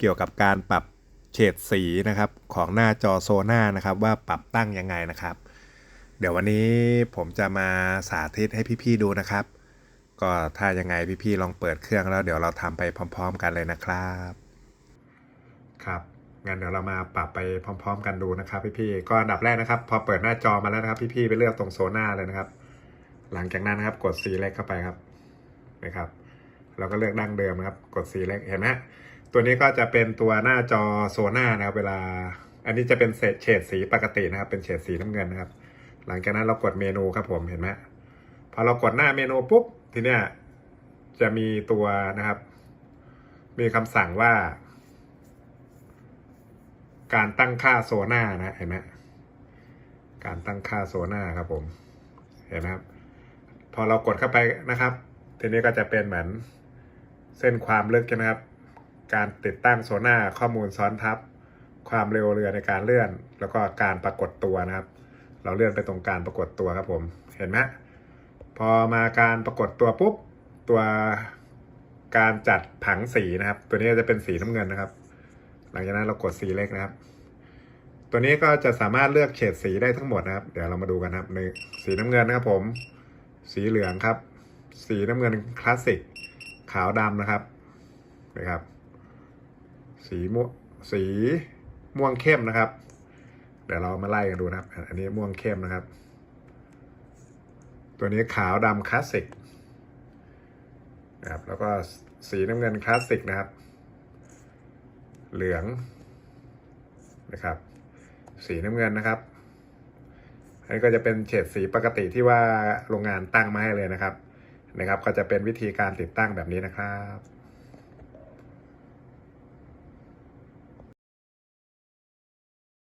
เกี่ยวกับการปรับเฉดสีนะครับของหน้าจอโซน่านะครับว่าปรับตั้งยังไงนะครับ เดี๋ยววันนี้ผมจะมาสาธิตให้พี่ๆดูนะครับ ก็ถ้ายังไงพี่ๆลองเปิดเครื่องแล้วเดี๋ยวเราทำไปพร้อม ๆ กันเลยนะครับครับงั้นเดี๋ยวเรามาปรับไปพร้อม ๆ กันดูนะครับพี่ๆก็อันดับแรกนะครับ พอเปิดหน้าจอมาแล้วนะครับ พี่ๆไปเลือกตรงโซน่าเลยนะครับ หลังจากนั้นนะครับกดสีเล็กเข้าไปครับนะครับเราก็เลือกดั้งเดิมนะครับ กดสีเล็กเห็นไหม ตัวนี้ก็จะเป็นตัวหน้าจอโซน่านะครับ เวลา อันนี้จะเป็นเฉดสีปกตินะครับ เป็นเฉดสีน้ำเงินนะครับ หลังจากนั้นเรากดเมนูครับผมเห็นไหมพอเรากดหน้าเมนูปุ๊บทีเนี้ยจะมีตัวนะครับ มีคำสั่งว่า การตั้งค่าโซน่านะเห็นไหมการตั้งค่าโซน่าครับผม เห็นไหมครับ พอเรากดเข้าไปนะครับ ทีนี้ก็จะเป็นเหมือนเส้นความลึกใช่ไหมครับ การติดตั้งโซน่าข้อมูลซ้อนทับ ความเร็วเรือในการเลื่อน แล้วก็การปรากฏตัวนะครับ เราเลื่อนไปตรงการปรากฏตัวครับผมเห็นไหมพอมาการปรากฏตัวปุ๊บตัวการจัดผังสีนะครับ ตัวนี้จะเป็นสีน้ำเงินนะครับ หลังจากนั้นเรากดสีเล็กนะครับ ตัวนี้ก็จะสามารถเลือกเฉดสีได้ทั้งหมดนะครับ เดี๋ยวเรามาดูกันนะครับในสีน้ำเงินนะครับผม สีเหลืองครับ สีน้ำเงินคลาสสิกขาวดำนะครับนะครับ สีม่วงสีม่วงเข้มนะครับ เดี๋ยวเรามาไล่กันดูนะครับ อันนี้ม่วงเข้มนะครับ ตัวนี้ขาวดำคลาสสิกนะครับ แล้วก็สีน้ำเงินคลาสสิกนะครับ เหลืองนะครับ สีน้ำเงินนะครับ อันนี้ก็จะเป็นเฉดสีปกติที่ว่าโรงงานตั้งมาให้เลยนะครับนะครับ ก็จะเป็นวิธีการติดตั้งแบบนี้นะครับ